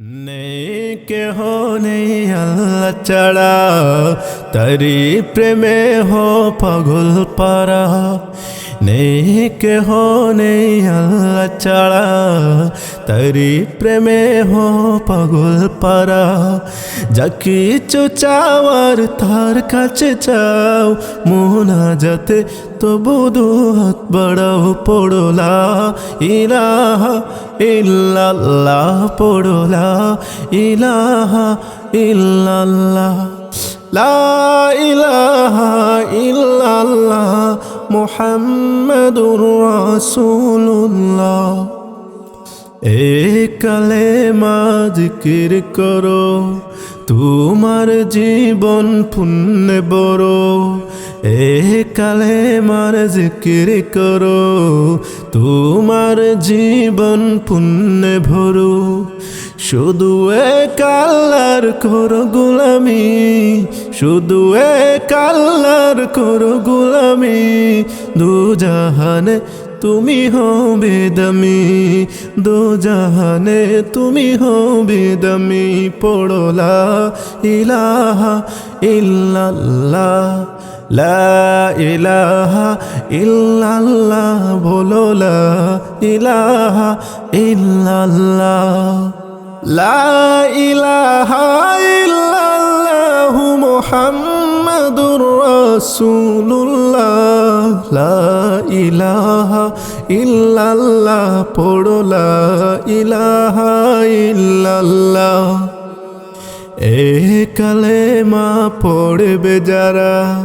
নেই কেহ নেই আল্লাহ ছাড়া তারি প্রেমে হো পাগল কেহ নেই আল্লাহ ছাড়া, তারি প্রেমে হো পাগল পারা। যা কিছু চাওয়ার তার কাছে চাও মোনা যাতে তবু দু হাত বাড়াও, পড়লা। ইলাহা ইল্লাল্লাহ, পড়লা। ইলাহা ইল্লাল্লাহ। লা ইলাহা ইল্লাল্লাহ। মুহাম্মাদুর রাসূলুল্লাহ। এ কালেমা জিকির করো, তোমার জীবন পুণ্য বড় এ কালেমার জিকির করো, তোমার জীবন পুণ্য ভরো। শুধু কাল্লার কর গোলামি, শুধু এ কাল্লার কর গোলামি দু জাহানে তুমি হবে দামি দো জাহানে তুমি হবে দামি পড়লা ইলাহা ইল্লাল্লাহ, লা ইলাহা ইল্লাল্লাহ, বলো ইলাহা লা ইলাহা ইল্লাল্লাহ মুহাম্মাদুর রাসূলুল্লাহ। লা ইলাহা ইল্লাল্লাহ, পড়ো লা ইলাহা ইল্লাল্লাহ। এ কালেমা পড়বে যারা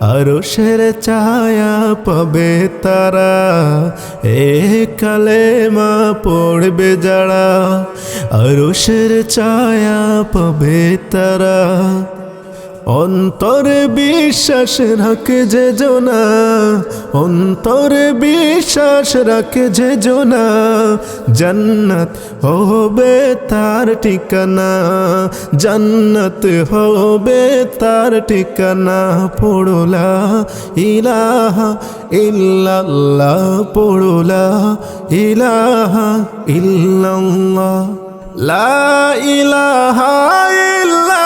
আরও সের ছায়া পাবে তারা। এ কালেমা পড়বে যারা। আরও সের ছায়া পাবে তারা। অন্তরে বিশ্বাস রাখে যে জোনা, অন্তরে বিশ্বাস রাখে যে জোনা, জান্নাত হবে তার ঠিকানা, জান্নাত হবে তার ঠিকানা, পড়লা ইলাহা ইল্লাল্লাহ, পড়লা ইলাহা ইল্লাল্লাহ, লা ইলাহা ইল্লাল্লাহ।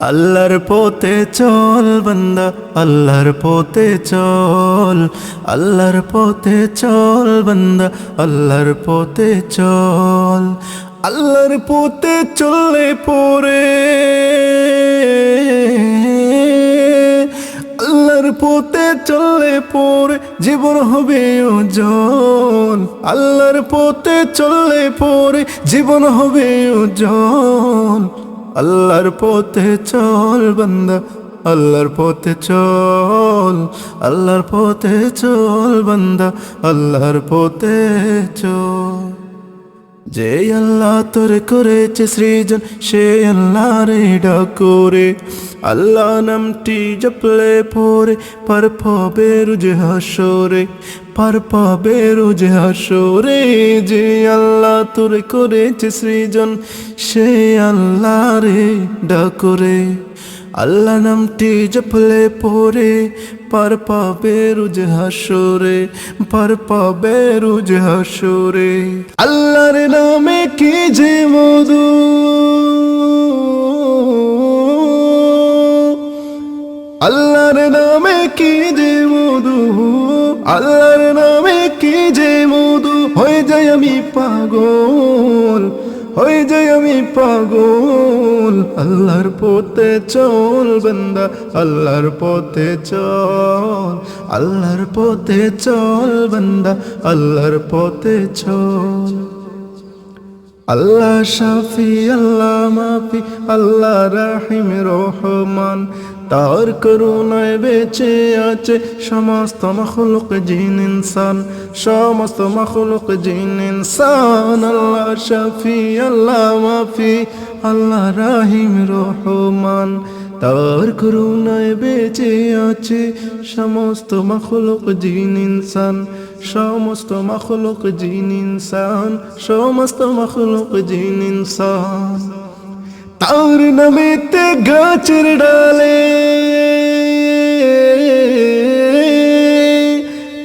আল্লাহর পথে চল বান্দা, আল্লাহর পথে চল, আল্লাহর পথে চল বান্দা, আল্লাহর পথে চল, আল্লাহর পথে চললে পরে আল্লাহর পথে চললে পরে জীবন হবে ওজন আল্লাহর পথে চললে পরে জীবন হবে ওজন আল্লাহর পথে চল বান্দা, আল্লাহর পথে চল, আল্লাহর পথে চল বান্দা, আল্লাহর পথে চল। যে আল্লাহ তোর করেছে সৃজন, সে আল্লাহ রে ডাকরে। আল্লাহ নামটি জপলে পরে, পার পাবে রুজ হাসরে। পার পাবে রুজ হাসরে যে আল্লাহ তোর করেছে সৃজন, সে আল্লাহ রে ডাকরে। আল্লাহ নামটি জপলে পরে পার পাবে রুজ হাসরে পার পাবে রুজ হাসরে আল্লাহর নামে কি যে মধু, আল্লাহর নামে কি যে আল্লাহর নামে কি যে মধু, হয়ে যায় আমি পাগল, হয়ে যাই আমি পাগল। আল্লাহর পথে চল বান্দা, আল্লাহর পথে চল, আল্লাহর পথে চল বান্দা, আল্লাহর পথে চল। আল্লাহ শাফি, আল্লাহ মাফি, আল্লাহ রাহিম, রহমান তার করুণায় বেঁচে আছে সমস্ত মখলুক জিন ইনসান, সমস্ত মখলুক জিন ইনসান। আল্লাহ শফি, আল্লাহ মাফি, আল্লাহ রাহিম, রহমান। তার করুণায় বেঁচে আছে সমস্ত মখলুক জিন ইনসান, সমস্ত মখলুক জিন ইনসান, সমস্ত মখলুক জিন ইনসান। তার নামেতে গাছের ডালে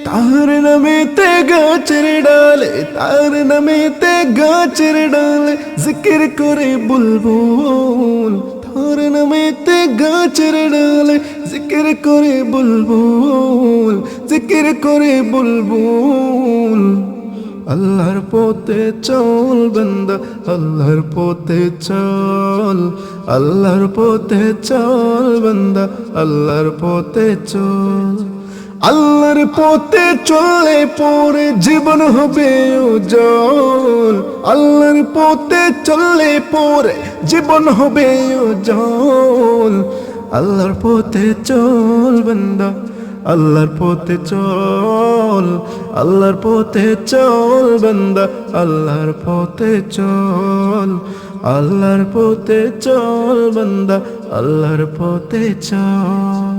তার নামেতে গাছের ডালে তার নামেতে গাছের ডালে জিকির করে বুলবুল তার নামেতে গাছের ডালে জিকির করে বুলবুল জিকির করে বুলবুল আল্লাহর পথে চল বন্দা, আল্লাহর পথে চল, আল্লাহর পথে চল বন্দা, আল্লাহর পথে চল। আল্লাহর পথে চলে পরে জীবন হবে উজ্জ্বল। আল্লাহর পথে চলে পরে জীবন হবে উজ্জ্বল। আল্লাহর পথে চল বন্দা আল্লাহর পথে চল, আল্লাহর পথে চল বন্দা, আল্লাহর পথে চল, আল্লাহর পথে চল বন্দা, আল্লাহর পথে চল।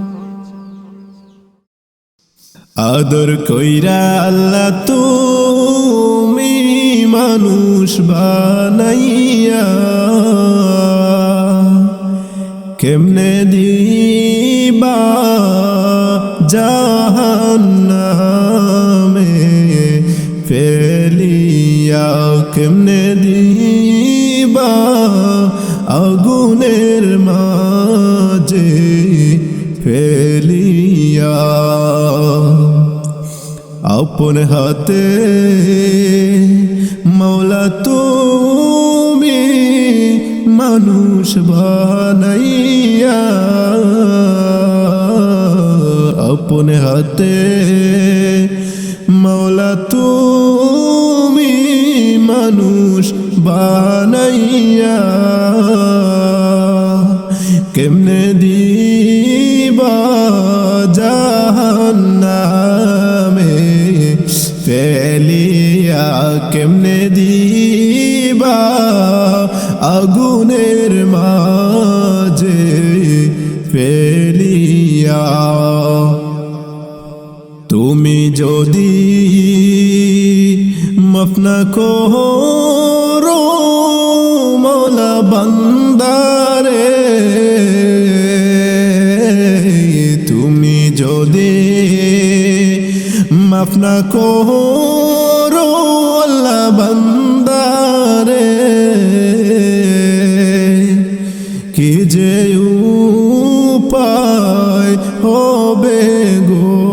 আদর কইরা আল্লাহ তুমি মানুষ বানাইয়া, কেমনে দিবা জাহান্নামে ফেলিয়া কেমনে দিবা আগুনের মাঝে ফেলিয়া? আপন হাতে মৌলা তুমি মানুষ বানাইয়া আপন হাতে মৌলা তুমি মানুষ বানাইয়া, কেমনে দিবা জাহান্নামে ফেলিয়া, কেমনে দিবা আগুনের মাঝে ফেলিয়া? যদি মফনা করো মৌলা বান্দারে, তুমি যদি মাফনা করো আল্লাহ বান্দারে, কি যে উপায় হবে গো?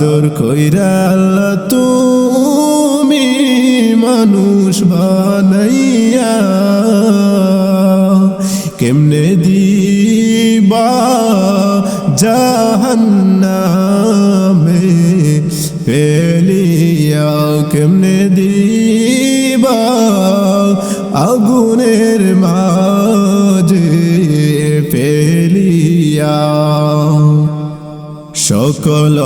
আদর কইরা তুমি মানুষ বানাইয়া কেমনে দিবা জাহান্নামে ফেলিয়া? কেমনে দিবা আগুনের মাঝে ফেলিয়া? সকল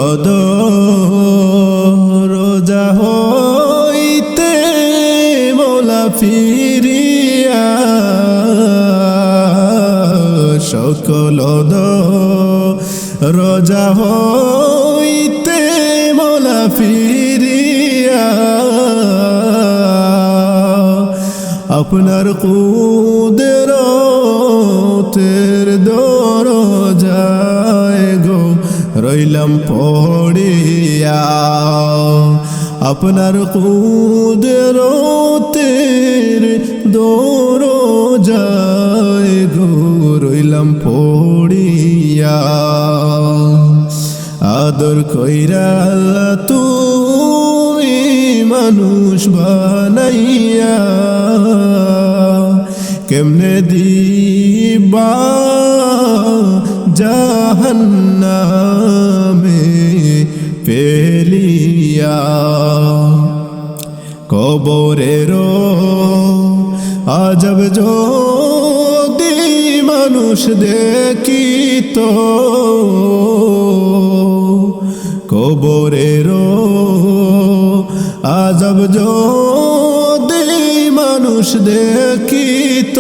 রোজা হইতে মোলা ফিরিয়া সকল রোজা হইতে মোলা ফিরিয়া। আপনার কুদরতের দরজায় গো রইলাম পড়িয়া। আপনার কুদরতের দরজায় গো রইলাম পড়িয়া। আদর কইরা তুমি মানুষ বানাইয়া। কেমনে দিবা জাহান্নামে? যদি মানুষ দেখিত কবরেরও আজব যদি মানুষ দেখিত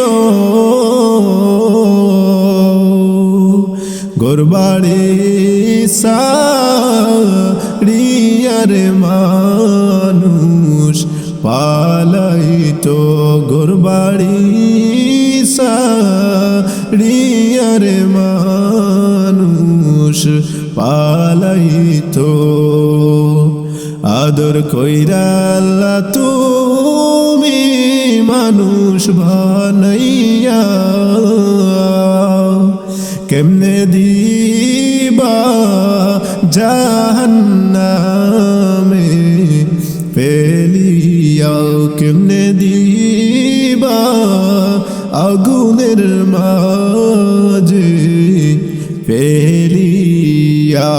গোরবাড়ি সারিয়ারে মানুষ পালাইত। গোরবাড়ি সারিয়ারে মানুষ পালাইত। আদর কইরাল্লা তুমি মানুষ বানাইয়া। কেমনে দিবা জাহান্নামে আগুনের মাঝে পেলিয়া